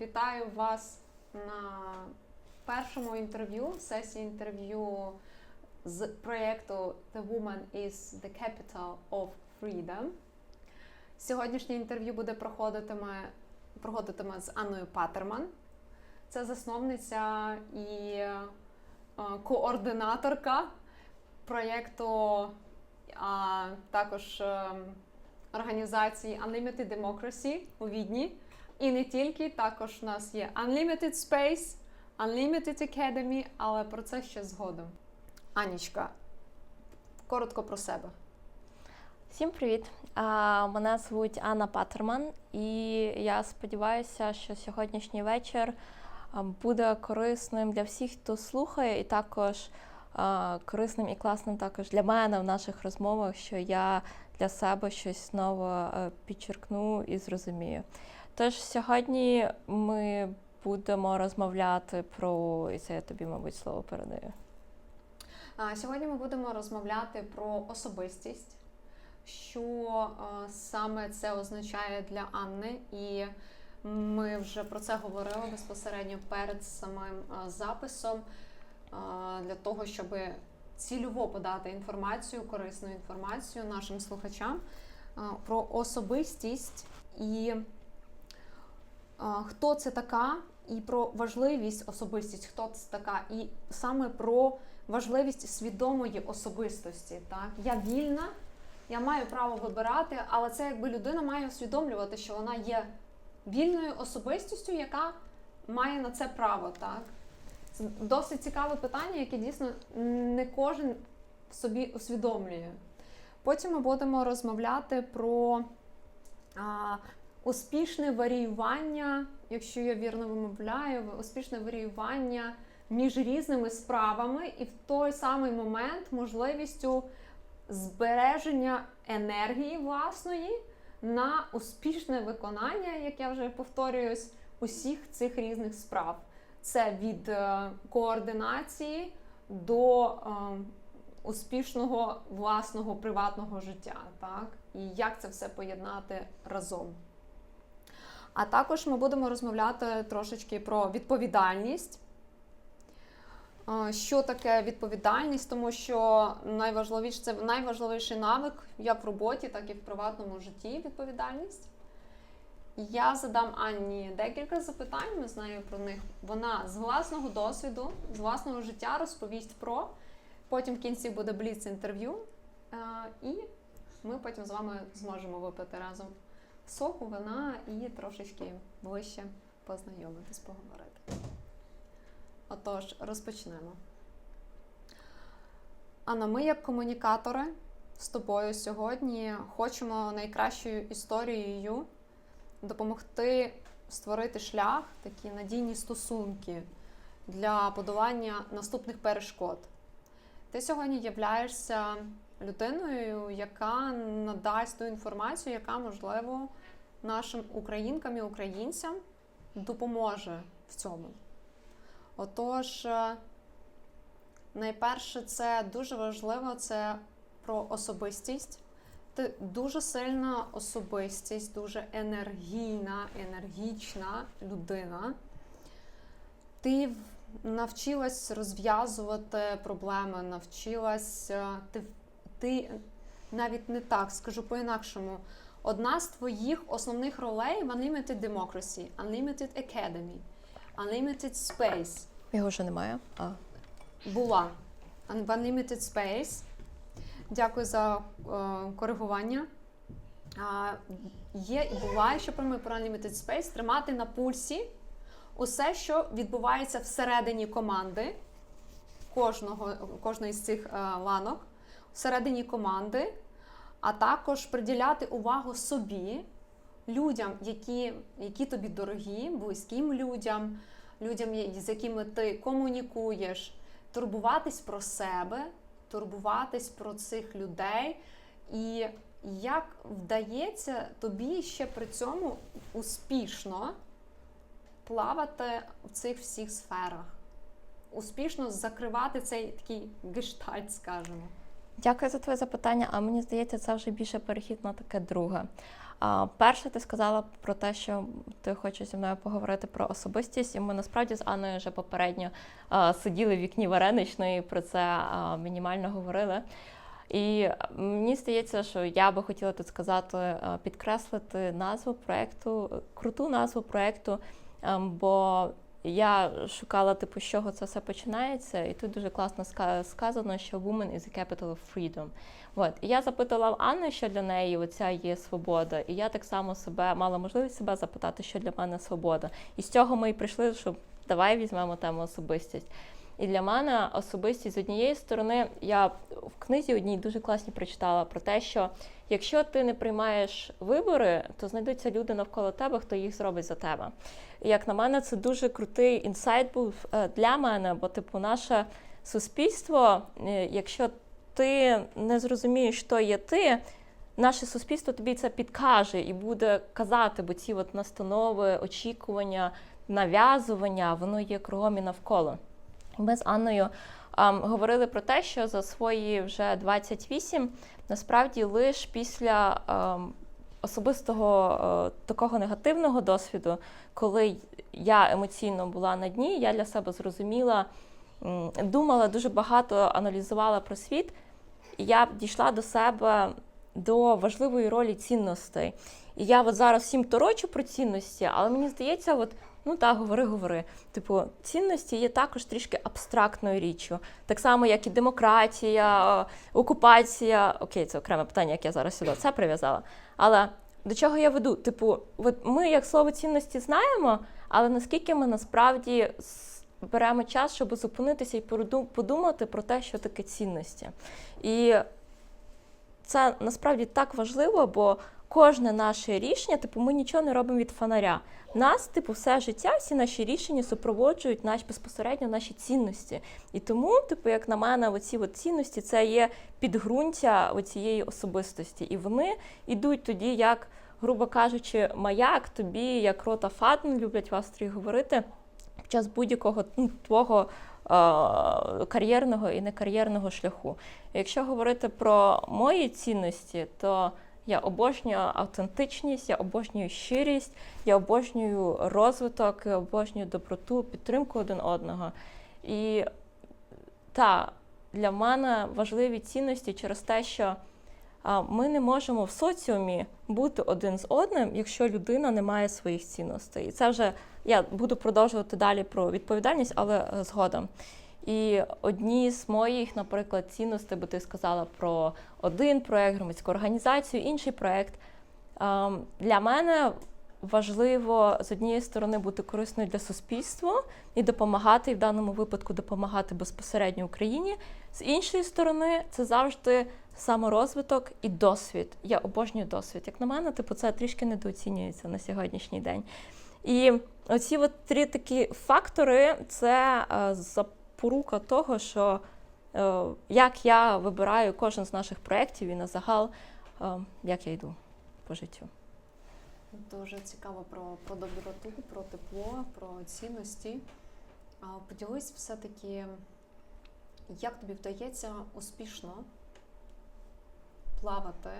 Вітаю вас на першому інтерв'ю, сесії інтерв'ю з проєкту The Woman is the Capital of Freedom. Сьогоднішнє інтерв'ю буде проходитиме, проходитиме з Анною Патерман. Це засновниця і е, координаторка проєкту, а також е, організації Unlimited Democracy у Відні. І не тільки, також у нас є Unlimited Space, Unlimited Academy, але про це ще згодом. Анічка, коротко про себе. Всім привіт! Мене звуть Анна Патерман, і я сподіваюся, що сьогоднішній вечір буде корисним для всіх, хто слухає, і також корисним і класним також для мене в наших розмовах, що я для себе щось е, підчеркну і зрозумію. Тож сьогодні ми будемо розмовляти про і це я тобі, мабуть, слово передаю. Сьогодні ми будемо розмовляти про особистість, що саме це означає для Анни, і ми вже про це говорили безпосередньо перед самим записом для того, щоб цільово подати інформацію, корисну інформацію нашим слухачам про особистість і хто це така, і про важливість особистість, хто це така, і саме про важливість свідомої особистості. Так? Я вільна, я маю право вибирати, але це якби людина має усвідомлювати, що вона є вільною особистістю, яка має на це право. Так? Це досить цікаве питання, яке дійсно не кожен собі усвідомлює. Потім ми будемо розмовляти про успішне варіювання, якщо я вірно вимовляю, успішне варіювання між різними справами, і в той самий момент можливістю збереження енергії власної на успішне виконання, як я вже повторююсь, усіх цих різних справ. Це від е, координації до е, успішного власного приватного життя, так? І як це все поєднати разом. А також ми будемо розмовляти трошечки про відповідальність. Що таке відповідальність? Тому що найважливіше це найважливіший навик як в роботі, так і в приватному житті відповідальність. Я задам Анні декілька запитань, ми знаємо про них. Вона з власного досвіду, з власного життя розповість про. Потім в кінці буде бліц інтерв'ю, і ми потім з вами зможемо випити разом соку, вина і трошечки ближче познайомитись, поговорити. Отож, розпочнемо. Анна, ми як комунікатори з тобою сьогодні хочемо найкращою історією допомогти створити шлях, такі надійні стосунки для подолання наступних перешкод. Ти сьогодні являєшся людиною, яка надасть ту інформацію, яка, можливо, нашим українкам і українцям допоможе в цьому. Отож, е, найперше, це дуже важливо це про особистість. Ти дуже сильна особистість, дуже енергійна, енергічна людина. Ти навчилась розв'язувати проблеми, навчилась. е, Ти, ти навіть не так скажу по-інакшому. Одна з твоїх основних ролей в Unlimited Democracy, Unlimited Academy, Unlimited Space Його вже немає. А. була в Unlimited Space. Дякую за е, коригування. А, є і буває, що ми про Unlimited Space тримати на пульсі усе, що відбувається всередині команди кожного, кожної з цих е, ланок, всередині команди, а також приділяти увагу собі, людям, які, які тобі дорогі, близьким людям, людям, з якими ти комунікуєш, турбуватись про себе, турбуватись про цих людей. І як вдається тобі ще при цьому успішно плавати в цих всіх сферах, успішно закривати цей такий гештальт, скажімо. Дякую за твоє запитання. А мені здається, це вже більше перехід на таке друге. А, перше, ти сказала про те, що ти хочеш зі мною поговорити про особистість, і ми насправді з Анною вже попередньо а, сиділи в вікні вареничної, про це а, мінімально говорили. І мені здається, що я би хотіла тут сказати, підкреслити назву проекту, круту назву проекту, ем, бо я шукала, типу, з чого це все починається, і тут дуже класно сказано, що woman is a capital of freedom. От. І я запитала в Анни, що для неї оця є свобода. І я так само себе мала можливість себе запитати, що для мене свобода. І з цього ми і прийшли, що давай візьмемо тему особистість. І для мене особистість з однієї сторони, я в книзі одній дуже класно прочитала про те, що якщо ти не приймаєш вибори, то знайдуться люди навколо тебе, хто їх зробить за тебе. І як на мене, це дуже крутий інсайт був е, для мене, бо типу наше суспільство, е, якщо ти не зрозумієш, що є ти, наше суспільство тобі це підкаже і буде казати, бо ці от настанови, очікування, нав'язування, воно є кругом і навколо. Ми з Анною ем, говорили про те, що за свої вже 28 насправді лише після ем, особистого е, такого негативного досвіду, коли я емоційно була на дні, я для себе зрозуміла, думала дуже багато, аналізувала про світ, і я дійшла до себе до важливої ролі цінностей. І я от зараз всім торочу про цінності, але мені здається, от, ну так, говори, говори. Типу, цінності є також трішки абстрактною річчю. Так само, як і демократія, окупація. Окей, це окреме питання, як я зараз сюди це прив'язала. Але до чого я веду? Типу, от ми як слово цінності знаємо, але наскільки ми насправді беремо час, щоб зупинитися і подумати про те, що таке цінності. І це насправді так важливо, бо кожне наше рішення, типу, ми нічого не робимо від фонаря. Нас, типу, все життя, всі наші рішення супроводжують наш безпосередньо наші цінності. І тому, типу, як на мене, оці от цінності це є підґрунтя оцієї особистості. І вони йдуть тоді, як, грубо кажучи, маяк тобі, як рота фатн, люблять в Австрії говорити, під час будь-якого ну, твого кар'єрного і некар'єрного шляху. Якщо говорити про мої цінності, то я обожнюю автентичність, я обожнюю щирість, я обожнюю розвиток, я обожнюю доброту, підтримку один одного. І та для мене важливі цінності через те, що ми не можемо в соціумі бути один з одним, якщо людина не має своїх цінностей. І це вже я буду продовжувати далі про відповідальність, але е, згодом. І одні з моїх, наприклад, цінностей, бо ти сказала про один проект, громадську організацію, інший проект. Ем, Для мене важливо з однієї сторони бути корисною для суспільства і допомагати, і в даному випадку допомагати безпосередньо Україні. З іншої сторони, це завжди саморозвиток і досвід. Я обожнюю досвід. Як на мене, типу, це трішки недооцінюється на сьогоднішній день. І оці от три такі фактори це запорука того, що е, як я вибираю кожен з наших проєктів і на загал, е, як я йду по життю. Дуже цікаво про, про доброту, про тепло, про цінності. А, Поділись все-таки, як тобі вдається успішно плавати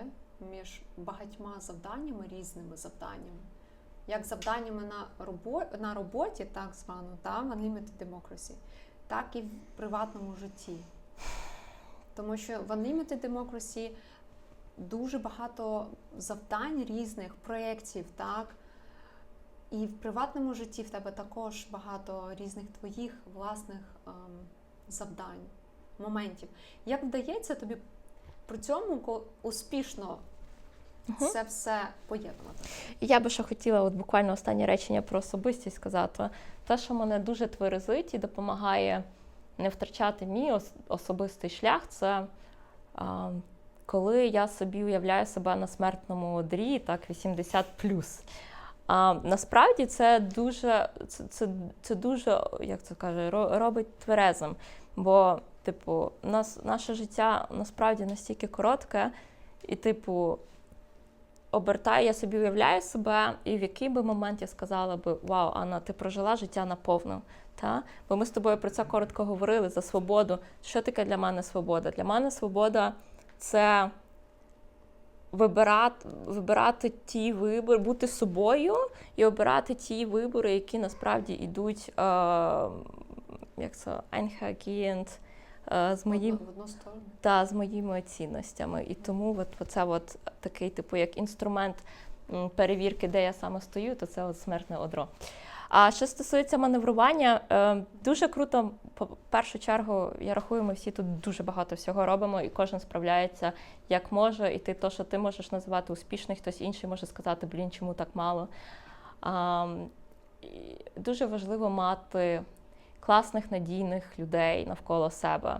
між багатьма завданнями, різними завданнями, як завданнями на, робо, на роботі, так звано, та, в Unlimited Democracy, так і в приватному житті. Тому що в Unlimited Democracy дуже багато завдань різних, проєктів, так. І в приватному житті в тебе також багато різних твоїх власних ем, завдань, моментів. Як вдається тобі при цьому успішно Мгм. це все поєднувати? Я би ще хотіла от буквально останнє речення про особистість сказати. Те, що мене дуже тверезить і допомагає не втрачати мій особистий шлях, це а, коли я собі уявляю себе на смертному одрі, так, 80 А, насправді це дуже, це, це, це дуже, як це каже, робить тверезим. Бо, типу, нас, наше життя насправді настільки коротке, і, типу, обертаю, я собі уявляю себе, і в який би момент я сказала би: Вау, Анна, ти прожила життя наповну. Та? Бо ми з тобою про це коротко говорили за свободу. Що таке для мене свобода? Для мене свобода це вибирати, вибирати ті вибори, бути собою і обирати ті вибори, які насправді йдуть, е, як це, з моїм та з моїми цінностями. І тому от, це от такий, типу, як інструмент перевірки, де я саме стою, то це от смертне одро. А що стосується маневрування, е, дуже круто. По першу чергу, я рахую, ми всі тут дуже багато всього робимо, і кожен справляється як може. І ти то, що ти можеш називати успішний, хтось інший може сказати, блін, чому так мало. А, дуже важливо мати класних надійних людей навколо себе.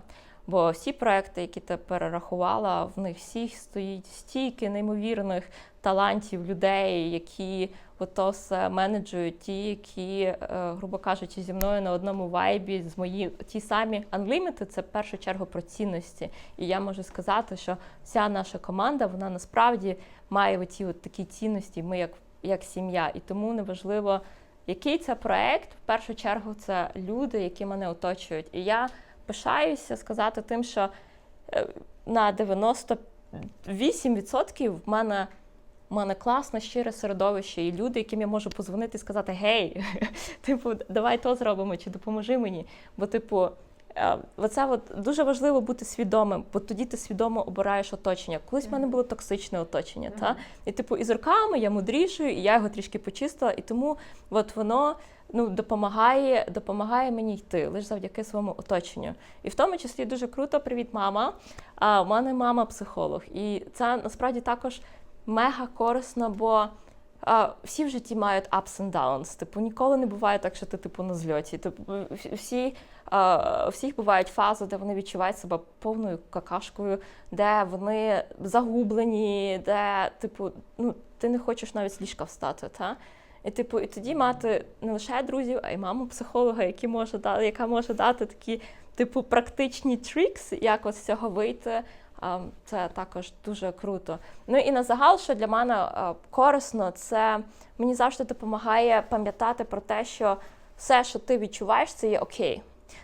Бо всі проекти, які ти перерахувала, в них всіх стоїть стільки неймовірних талантів людей, які ото все менеджують, ті, які, е, грубо кажучи, зі мною на одному вайбі, з мої ті самі Unlimited, це в першу чергу про цінності. І я можу сказати, що вся наша команда вона насправді має оті от такі цінності. Ми як, як сім'я, і тому неважливо. Який це проект? В першу чергу це люди, які мене оточують. І я пишаюся сказати тим, що е, на 98% в мене, в мене класне, щире середовище, і люди, яким я можу позвонити і сказати: Гей, типу, давай то зробимо, чи допоможи мені. Бо, типу, оце от дуже важливо бути свідомим, бо тоді ти свідомо обираєш оточення. Колись в мене було токсичне оточення. Та? І типу, і з роками я мудрішою, і я його трішки почистила, і тому от воно ну, допомагає, допомагає мені йти лише завдяки своєму оточенню. І в тому числі дуже круто, привіт, мама. А у мене мама психолог. І це насправді також мега корисно, бо а, всі в житті мають ups and downs. Типу, ніколи не буває так, що ти типу на зльоті. Типу, всі, у всіх бувають фази, де вони відчувають себе повною какашкою, де вони загублені, де, типу, ну, ти не хочеш навіть з ліжка встати. Та? І, типу, і тоді мати не лише друзів, а й маму психолога, які може дати, яка може дати такі, типу, практичні трікс, як от з цього вийти. Це також дуже круто. Ну і на загал, що для мене корисно, це мені завжди допомагає пам'ятати про те, що все, що ти відчуваєш, це є окей.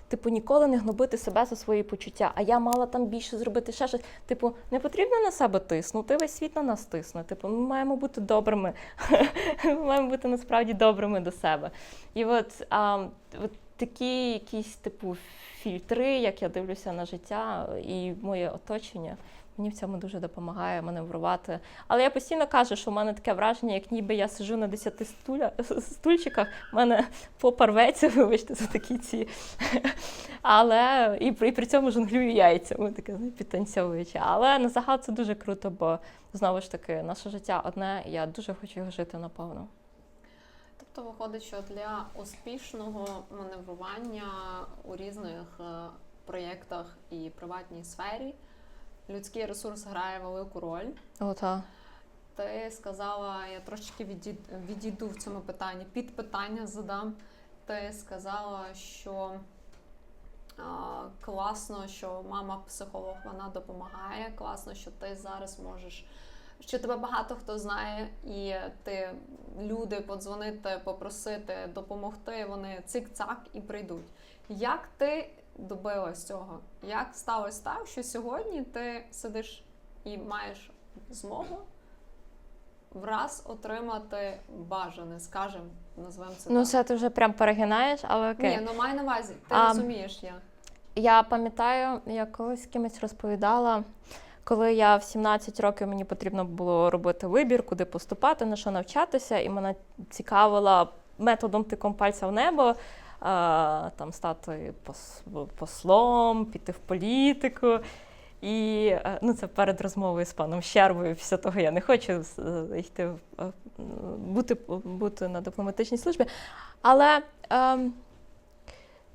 Типу, ніколи не гнобити себе за свої почуття. А я мала там більше зробити ще щось. Типу, не потрібно на себе тиснути, весь світ на нас тисне. Типу, ми маємо бути добрими. ми маємо бути насправді добрими до себе. І от, а, от такі якісь типу фільтри, як я дивлюся на життя і моє оточення. Мені в цьому дуже допомагає маневрувати. Але я постійно кажу, що в мене таке враження, як ніби я сижу на 10 стуля, стульчиках, в мене попа рветься, вибачте, за такі ці. Але і, при- і при цьому жонглюю яйцями, таке підтанцьовуючи. Але на загал це дуже круто, бо знову ж таки, наше життя одне, і я дуже хочу його жити наповно. Тобто виходить, що для успішного маневрування у різних е, проєктах і приватній сфері людський ресурс грає велику роль. Ота. Ти сказала, я трошечки відійду в цьому питанні, під питання задам. Ти сказала, що а, класно, що мама психолог вона допомагає. Класно, що ти зараз можеш, що тебе багато хто знає, і ти люди подзвонити, попросити, допомогти. Вони цик-цак і прийдуть. Як ти добилась цього? Як сталося так, що сьогодні ти сидиш і маєш змогу враз отримати бажане, скажем, назвемо це Ну, так. це ти вже прям перегинаєш, але окей. Ні, ну май на увазі, ти А, розумієш я. Я пам'ятаю, я колись кимось розповідала, коли я в 17 років мені потрібно було робити вибір, куди поступати, на що навчатися, і мене цікавила методом тиком пальця в небо. Там стати пос- послом, піти в політику. І е, ну, це перед розмовою з паном Щербою. Після того я не хочу е, йти е, бути, бути на дипломатичній службі. Але ем,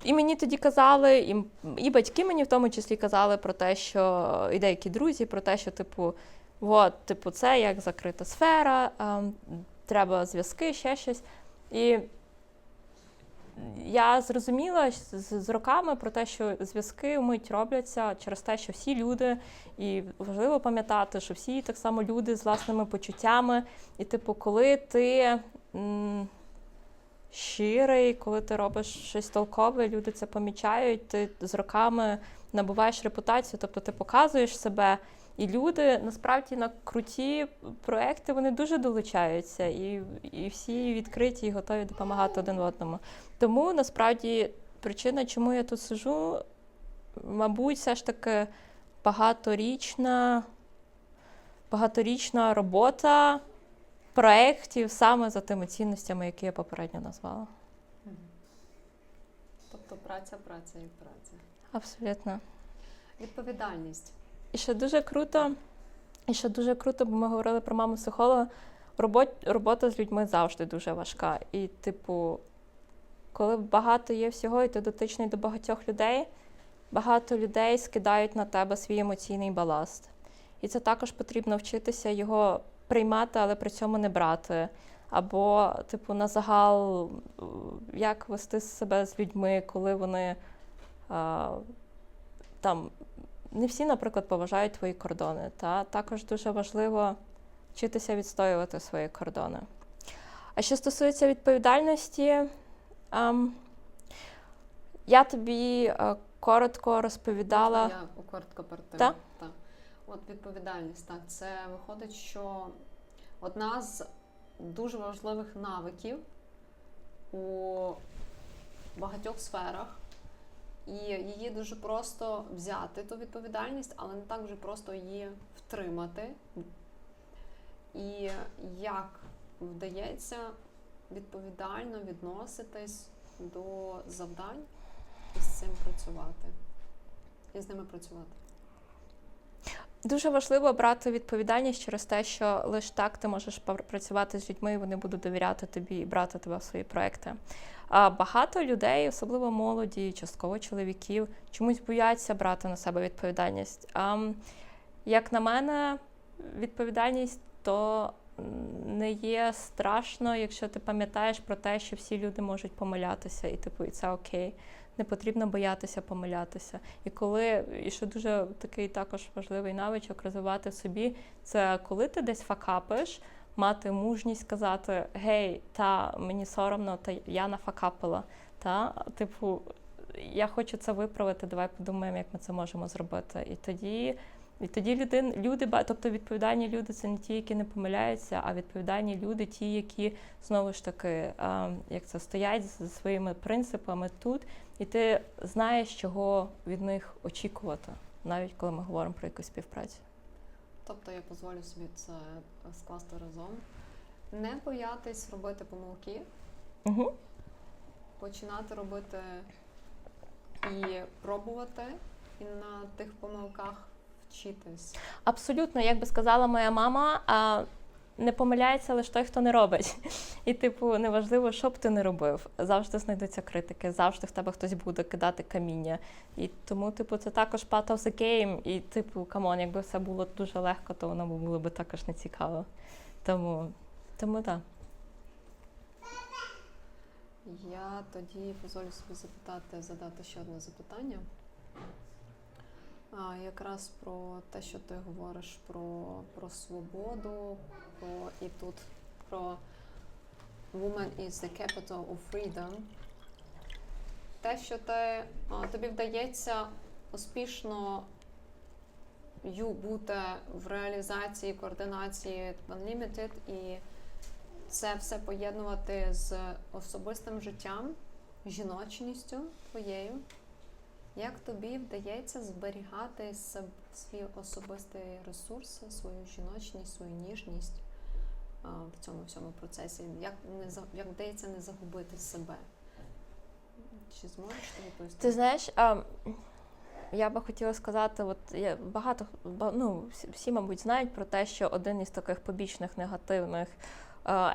і мені тоді казали, і, і батьки мені в тому числі казали про те, що і деякі друзі, про те, що, типу, от, типу, це як закрита сфера, ем, треба зв'язки, ще щось. І я зрозуміла з, роками про те, що зв'язки вмить робляться через те, що всі люди, і важливо пам'ятати, що всі так само люди з власними почуттями. І, типу, коли ти. м, щирий, коли ти робиш щось толкове, люди це помічають, ти з роками набуваєш репутацію, тобто ти показуєш себе, І люди насправді на круті проекти вони дуже долучаються, і, і всі відкриті і готові допомагати один одному. Тому насправді причина, чому я тут сижу, мабуть, все ж таки багаторічна, багаторічна робота проєктів саме за тими цінностями, які я попередньо назвала. Тобто праця, праця і праця. Абсолютно. Відповідальність. І ще дуже круто, і ще дуже круто, бо ми говорили про маму психолога. Робот, робота з людьми завжди дуже важка. І, типу, коли багато є всього, і ти дотичний до багатьох людей, багато людей скидають на тебе свій емоційний баласт. І це також потрібно вчитися його приймати, але при цьому не брати. Або, типу, на загал, як вести себе з людьми, коли вони а, там не всі, наприклад, поважають твої кордони. Та також дуже важливо вчитися відстоювати свої кордони. А що стосується відповідальності, ем, я тобі е, коротко розповідала. Я коротко перед тим. Та? Так. От відповідальність. Так, це виходить, що одна з дуже важливих навиків у багатьох сферах. І її дуже просто взяти ту відповідальність, але не так вже просто її втримати. І як вдається відповідально відноситись до завдань і з цим працювати. І з ними працювати. Дуже важливо брати відповідальність через те, що лише так ти можеш працювати з людьми, і вони будуть довіряти тобі і брати тебе в свої проекти. А багато людей, особливо молоді, частково чоловіків, чомусь бояться брати на себе відповідальність. А, як на мене, відповідальність то не є страшно, якщо ти пам'ятаєш про те, що всі люди можуть помилятися, і типу, і це окей. Не потрібно боятися помилятися. І коли, і що дуже такий також важливий навичок розвивати в собі, це коли ти десь факапиш, мати мужність сказати: Гей, та мені соромно, та я нафакапила. Та, типу, я хочу це виправити, давай подумаємо, як ми це можемо зробити. І тоді, і тоді люди, люди, тобто відповідальні люди це не ті, які не помиляються, а відповідальні люди, ті, які знову ж таки, як це стоять за своїми принципами тут, і ти знаєш, чого від них очікувати, навіть коли ми говоримо про якусь співпрацю. Тобто я дозволю собі це скласти разом. Не боятись робити помилки, Угу. починати робити і пробувати, і на тих помилках вчитись. Абсолютно, як би сказала моя мама, а, не помиляється лише той, хто не робить. І, типу, неважливо, що б ти не робив. Завжди знайдуться критики, завжди в тебе хтось буде кидати каміння. І тому, типу, це також part of the game. І, типу, камон, якби все було дуже легко, то воно було б також не цікаво. Тому, тому так. Я тоді дозволю собі запитати, задати ще одне запитання. Якраз про те, що ти говориш про, про свободу, про і тут про Woman is the capital of freedom. Те, що ти, тобі вдається успішно бути в реалізації, координації Unlimited і це все поєднувати з особистим життям, жіночністю твоєю. Як тобі вдається зберігати свій особистий ресурс, свою жіночність, свою ніжність в цьому всьому процесі? Як, не, як вдається не загубити себе? Чи зможеш ти відповісти? Ти знаєш, а, я би хотіла сказати, от я багато ба- ну, всі, мабуть, знають про те, що один із таких побічних негативних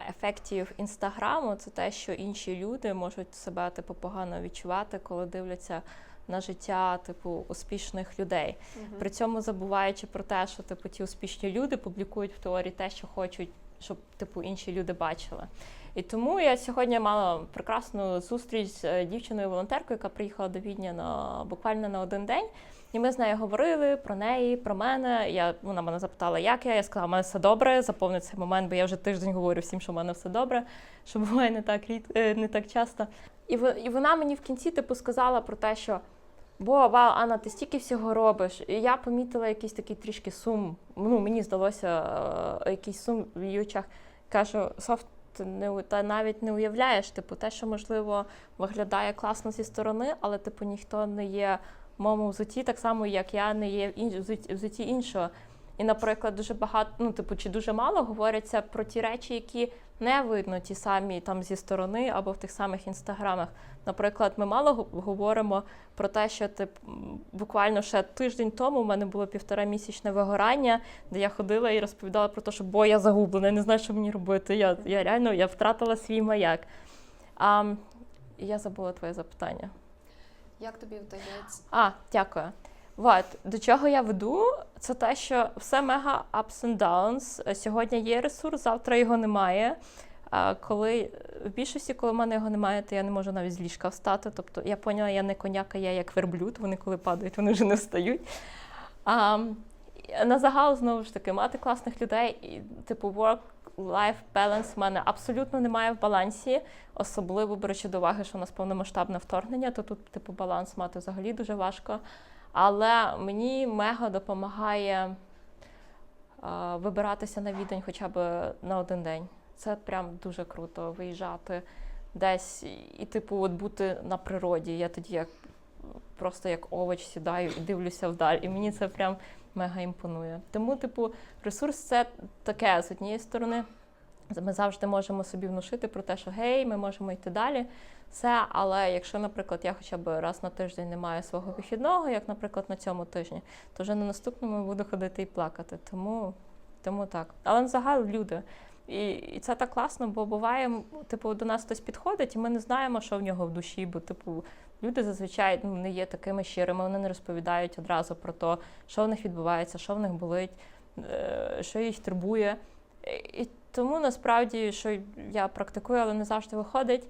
ефектів інстаграму це те, що інші люди можуть себе типу погано відчувати, коли дивляться на життя типу успішних людей. Мгм. При цьому забуваючи про те, що типу ті успішні люди публікують в теорії те, що хочуть, щоб типу інші люди бачили. І тому я сьогодні мала прекрасну зустріч з е, дівчиною-волонтеркою, яка приїхала до Відня на буквально на один день. І ми з нею говорили про неї, про мене. Я вона мене запитала, як я. Я сказала, у мене все добре. Заповни цей момент, бо я вже тиждень говорю всім, що в мене все добре, що буває не так рід, е, не так часто. І, і вона мені в кінці типу сказала про те, що Бо вау, Анна, ти стільки всього робиш. І я помітила якийсь такий трішки сум. Ну, мені здалося е, якийсь сум в її очах. Кажу, Софт, ти не та навіть не уявляєш, типу, те, що можливо виглядає класно зі сторони, але типу ніхто не є моєму взуті, так само як я не є в взуті- іншого. І, наприклад, дуже багато, ну, типу, чи дуже мало говориться про ті речі, які не видно ті самі там зі сторони або в тих самих інстаграмах. Наприклад, ми мало говоримо про те, що тип, буквально ще тиждень тому в мене було півтора місячне вигорання, де я ходила і розповідала про те, що бо я загублена, я не знаю, що мені робити. Я, я реально я втратила свій маяк. А, я забула твоє запитання. Як тобі вдається? А, дякую. Вот. До чого я веду? Це те, що все мега ups and downs. Сьогодні є ресурс, завтра його немає. Коли в більшості, коли в мене його немає, то я не можу навіть з ліжка встати. Тобто я поняла, я не коняка, я як верблюд. Вони коли падають, вони вже не встають. А, на загал, знову ж таки, мати класних людей, і, типу, work-life balance в мене абсолютно немає в балансі, особливо беручи до уваги, що у нас повномасштабне вторгнення, то тут, типу, баланс мати взагалі дуже важко. Але мені мега допомагає а, вибиратися на відень хоча б на один день. Це прям дуже круто виїжджати десь і, типу, от бути на природі. Я тоді як просто як овоч сідаю і дивлюся вдаль. І мені це прям мега імпонує. Тому, типу, ресурс це таке з однієї сторони. Ми завжди можемо собі внушити про те, що гей, ми можемо йти далі. Все, але якщо, наприклад, я хоча б раз на тиждень не маю свого вихідного, як, наприклад, на цьому тижні, то вже на наступному буду ходити і плакати. Тому, тому так. Але взагалі люди. І, і це так класно, бо буває, типу, до нас хтось підходить, і ми не знаємо, що в нього в душі, бо, типу, люди зазвичай ну, не є такими щирими, вони не розповідають одразу про те, що в них відбувається, що в них болить, е, що їх турбує. І, тому насправді, що я практикую, але не завжди виходить.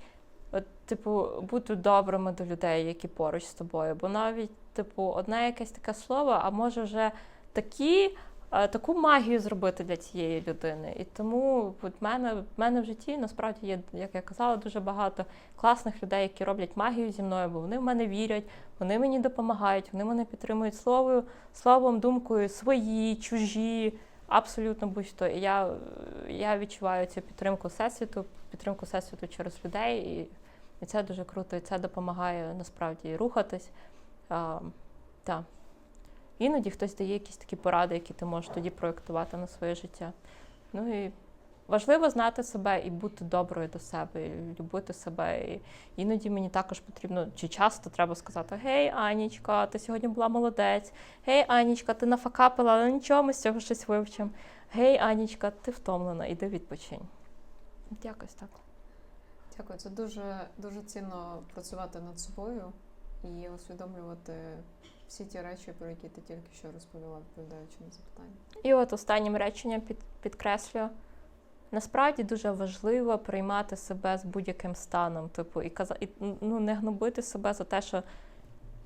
От, типу, бути добрими до людей, які поруч з тобою. Бо навіть, типу, одне якесь таке слово, а може вже такі, е, таку магію зробити для цієї людини. І тому от мене, в мене в житті насправді є, як я казала, дуже багато класних людей, які роблять магію зі мною, бо вони в мене вірять, вони мені допомагають, вони мене підтримують словою, словом, думкою, свої, чужі. Абсолютно будь-хто. І я, я відчуваю цю підтримку всесвіту, підтримку всесвіту через людей, і, і це дуже круто, і це допомагає насправді рухатись. А, та. Іноді хтось дає якісь такі поради, які ти можеш тоді проєктувати на своє життя. Ну і важливо знати себе і бути доброю до себе, і любити себе. І іноді мені також потрібно, чи часто треба сказати: Гей, Анічка, ти сьогодні була молодець. Гей, Анічка, ти нафакапила, але нічого, ми з цього щось вивчимо. Гей, Анічка, ти втомлена, іди відпочинь. Якось так. Дякую, це дуже, дуже цінно працювати над собою і усвідомлювати всі ті речі, про які ти тільки що розповіла, відповідаючи на запитання. І от останнім реченням під, підкреслю. Насправді дуже важливо приймати себе з будь-яким станом, типу, і каза, і, ну, не гнобити себе за те, що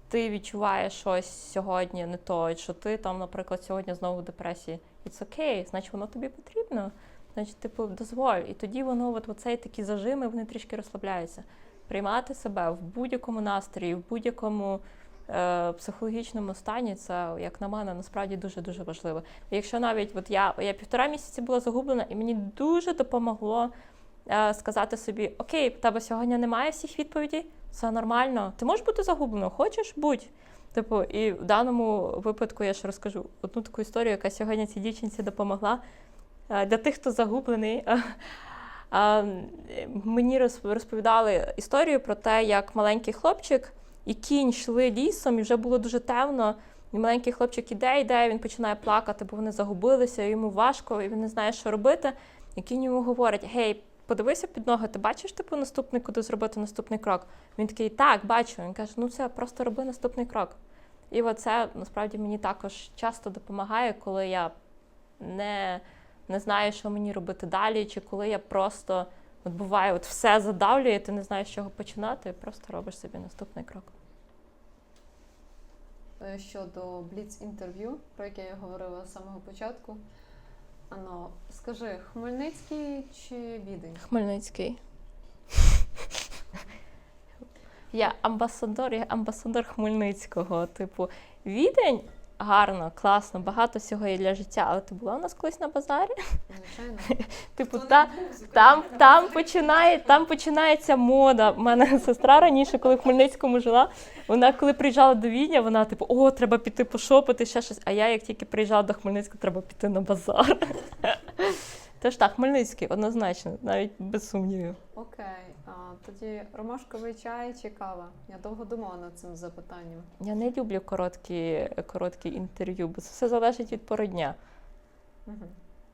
ти відчуваєш щось сьогодні не то, що ти там, наприклад, сьогодні знову в депресії. It's okay, значить воно тобі потрібно. Значить, типу, дозволь. І тоді воно, от оцей такі зажими, вони трішки розслабляються. Приймати себе в будь-якому настрої, в будь-якому психологічному стані, це, як на мене, насправді дуже-дуже важливо. Якщо навіть от я, я півтора місяці була загублена, і мені дуже допомогло е, сказати собі: Окей, в тебе сьогодні немає всіх відповідей, все нормально. Ти можеш бути загубленою, хочеш будь. Типу, і в даному випадку я ще розкажу одну таку історію, яка сьогодні цій дівчинці допомогла. Е, Для тих, хто загублений, е, е, мені розповідали історію про те, як маленький хлопчик і кінь йшли лісом, і вже було дуже темно. І маленький хлопчик іде, йде, він починає плакати, бо вони загубилися, йому важко, і він не знає, що робити. І кінь йому говорить: Гей, подивися під ноги, ти бачиш типу наступний, куди зробити наступний крок? Він такий, так, бачу. Він каже: ну все, просто роби наступний крок. І оце насправді мені також часто допомагає, коли я не, не знаю, що мені робити далі, чи коли я просто от буває, от все задавлює, ти не знаєш, з чого починати, і просто робиш собі наступний крок. Е, Щодо бліц інтерв'ю, про яке я говорила з самого початку. Ано, скажи, Хмельницький чи Відень? Хмельницький. Я амбасадор, я амбасадор Хмельницького. Типу, відень гарно, класно, багато всього є для життя. Але ти була у нас колись на базарі? Звичайно. Типу, та, там, там, починає, там починається мода. У мене сестра раніше, коли в Хмельницькому жила, вона коли приїжджала до Відня, вона типу, о, треба піти пошопити, ще щось. А я, як тільки приїжджала до Хмельницького, треба піти на базар. Тож так, Хмельницький, однозначно, навіть без сумнівів. Окей. Тоді ромашковий чай чи кава? Я довго думала над цим запитанням. Я не люблю короткі, короткі інтерв'ю, бо це все залежить від пори дня. Угу.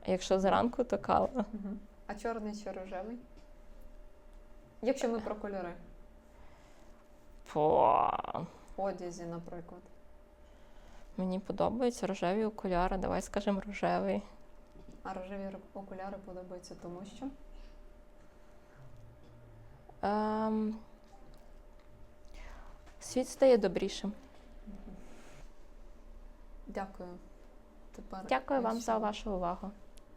А якщо зранку, то кава. Угу. А чорний чи рожевий? Якщо ми про кольори. В одязі, наприклад. Мені подобаються рожеві окуляри. Давай скажемо рожевий. А рожеві окуляри подобаються тому, що Ем... Світ стає добрішим. дякую. Тепер Дякую вам ще- за вашу увагу.